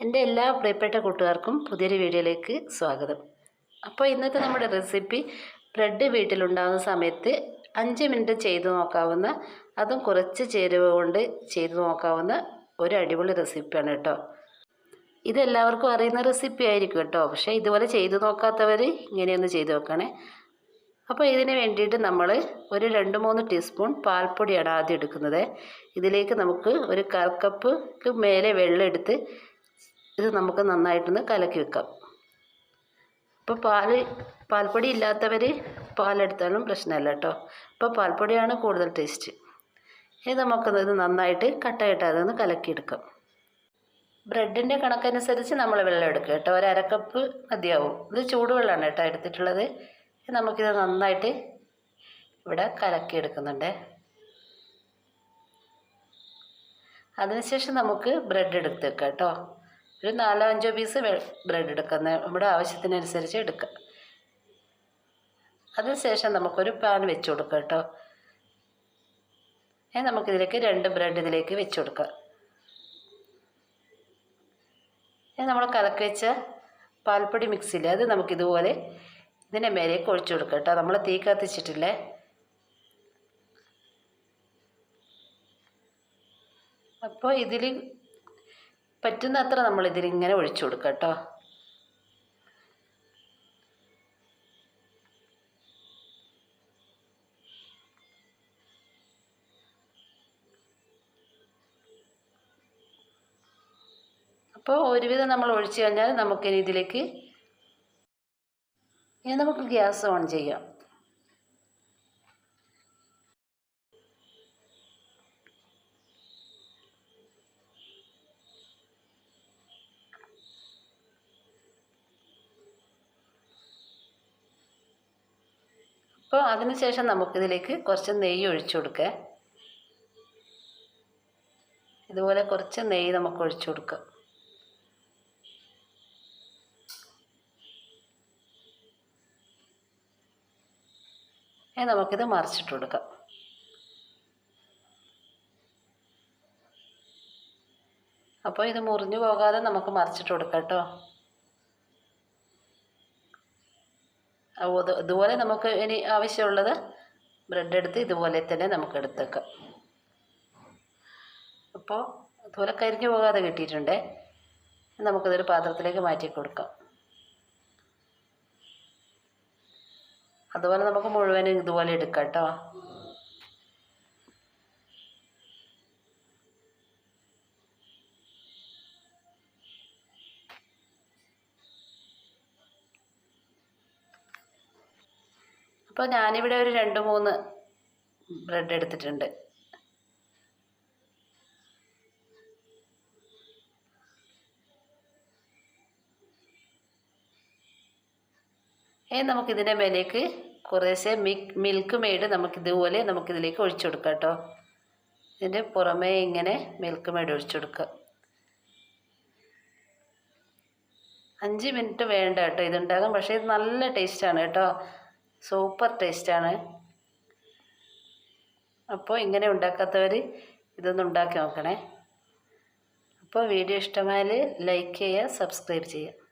എന്റെ എല്ലാ പ്രിയപ്പെട്ട കൂട്ടുകാർക്കും പുതിയൊരു വീഡിയോയിലേക്ക് സ്വാഗതം. അപ്പോൾ ഇന്നത്തെ നമ്മുടെ റെസിപ്പി ബ്രെഡ് വീട്ടിലുണ്ടാകുന്ന സമയത്ത് അഞ്ച് മിനിറ്റ് ചെയ്തു നോക്കാവുന്ന അതും കുറച്ച് ചേരുവ കൊണ്ട് ചെയ്തു നോക്കാവുന്ന ഒരു അടിപൊളി റെസിപ്പിയാണ് കേട്ടോ. ഇതെല്ലാവർക്കും അറിയുന്ന റെസിപ്പി ആയിരിക്കും കേട്ടോ. പക്ഷേ ഇതുപോലെ ചെയ്തു നോക്കാത്തവർ ഇങ്ങനെയൊന്ന് ചെയ്തു നോക്കണേ. അപ്പോൾ ഇതിന് വേണ്ടിയിട്ട് നമ്മൾ ഒരു രണ്ട് മൂന്ന് ടീസ്പൂൺ പാൽപ്പൊടിയാണ് ആദ്യം എടുക്കുന്നത്. ഇതിലേക്ക് നമുക്ക് ഒരു കാൽ കപ്പ് മേലെ വെള്ളം എടുത്ത് ഇത് നമുക്ക് നന്നായിട്ടൊന്ന് കലക്കി വെക്കാം. ഇപ്പോൾ പാൽ പാൽപ്പൊടി ഇല്ലാത്തവർ പാലെടുത്താലും പ്രശ്നമല്ല കേട്ടോ ഇപ്പോൾ പാൽപ്പൊടിയാണ് കൂടുതൽ ടേസ്റ്റ്. ഇത് നമുക്കൊന്ന് ഇത് നന്നായിട്ട് കട്ടയിട്ട് അതൊന്ന് കലക്കിയെടുക്കാം. ബ്രെഡിന്റെ കണക്കനുസരിച്ച് നമ്മൾ വെള്ളം എടുക്കുക കേട്ടോ ഒരു അരക്കപ്പ് മതിയാവും. ഇത് ചൂടുവെള്ളമാണ് കേട്ടോ എടുത്തിട്ടുള്ളത്. നമുക്കിത് നന്നായിട്ട് ഇവിടെ കലക്കിയെടുക്കുന്നുണ്ട്. അതിനുശേഷം നമുക്ക് ബ്രെഡ് എടുത്ത് വെക്കാം കേട്ടോ ഒരു നാലോ അഞ്ചോ പീസ് ബ്രെഡ് എടുക്കുന്ന നമ്മുടെ ആവശ്യത്തിനനുസരിച്ച് എടുക്കാം. അതിനുശേഷം നമുക്കൊരു പാൻ വെച്ച് കൊടുക്കാം കേട്ടോ. നമുക്കിതിലേക്ക് രണ്ട് ബ്രെഡ് ഇതിലേക്ക് വെച്ച് കൊടുക്കാം. നമ്മൾ കലക്കി വെച്ച പാൽപ്പൊടി മിക്സിയിൽ അത് നമുക്കിതുപോലെ ഇതിന്റെ മേലേക്ക് ഒഴിച്ചു കൊടുക്കാം കേട്ടോ. നമ്മൾ തീ കത്തിച്ചിട്ടില്ലേ? അപ്പോൾ ഇതിൽ പറ്റുന്നത്ര നമ്മൾ ഇതിലിങ്ങനെ ഒഴിച്ചു കൊടുക്കുക കേട്ടോ. അപ്പോൾ ഒരുവിധം നമ്മൾ ഒഴിച്ചു കഴിഞ്ഞാൽ നമുക്കിനി ഇതിലേക്ക് ഇനി നമുക്ക് ഗ്യാസ് ഓൺ ചെയ്യാം. അപ്പോൾ അതിനുശേഷം നമുക്കിതിലേക്ക് കുറച്ച് നെയ്യ് ഒഴിച്ചു കൊടുക്കുക ഇതുപോലെ കുറച്ച് നെയ്യ് നമുക്ക് ഒഴിച്ചു കൊടുക്കാം. നമുക്കിത് മറിച്ചിട്ട് കൊടുക്കാം. അപ്പോൾ ഇത് മുറിഞ്ഞു പോകാതെ നമുക്ക് മറിച്ചിട്ട് കൊടുക്കാം കേട്ടോ. ഇതുപോലെ നമുക്ക് ഇനി ആവശ്യമുള്ളത് ബ്രെഡ് എടുത്ത് ഇതുപോലെ തന്നെ നമുക്ക് എടുത്തേക്കാം. അപ്പോൾ ഇതുപോലെ കരിഞ്ഞു പോകാതെ കിട്ടിയിട്ടുണ്ടേ. നമുക്കിതൊരു പാത്രത്തിലേക്ക് മാറ്റി കൊടുക്കാം. അതുപോലെ നമുക്ക് മുഴുവനും ഇതുപോലെ എടുക്കാം കേട്ടോ. അപ്പോൾ ഞാനിവിടെ ഒരു രണ്ട് മൂന്ന് ബ്രെഡ് എടുത്തിട്ടുണ്ട്. ഇനി നമുക്കിതിന്റെ മേലേക്ക് കുറേശ്ശെ മിക് മിൽക്ക് മെയ്ഡ് നമുക്കിതുപോലെ നമുക്കിതിലേക്ക് ഒഴിച്ചു കൊടുക്കാം കേട്ടോ. ഇതിന്റെ പുറമേ ഇങ്ങനെ മിൽക്ക് മെയ്ഡ് ഒഴിച്ചു കൊടുക്കുക. അഞ്ച് മിനിറ്റ് വേണ്ട കേട്ടോ ഇതുണ്ടാകും പക്ഷേ ഇത് നല്ല ടേസ്റ്റാണ് കേട്ടോ. സൂപ്പർ ടേസ്റ്റാണ്. അപ്പോൾ ഇങ്ങനെ ഉണ്ടാക്കാത്തവർ ഇതൊന്നും ഉണ്ടാക്കി നോക്കണേ. അപ്പോൾ വീഡിയോ ഇഷ്ടമായാൽ ലൈക്ക് ചെയ്യുക സബ്സ്ക്രൈബ് ചെയ്യുക.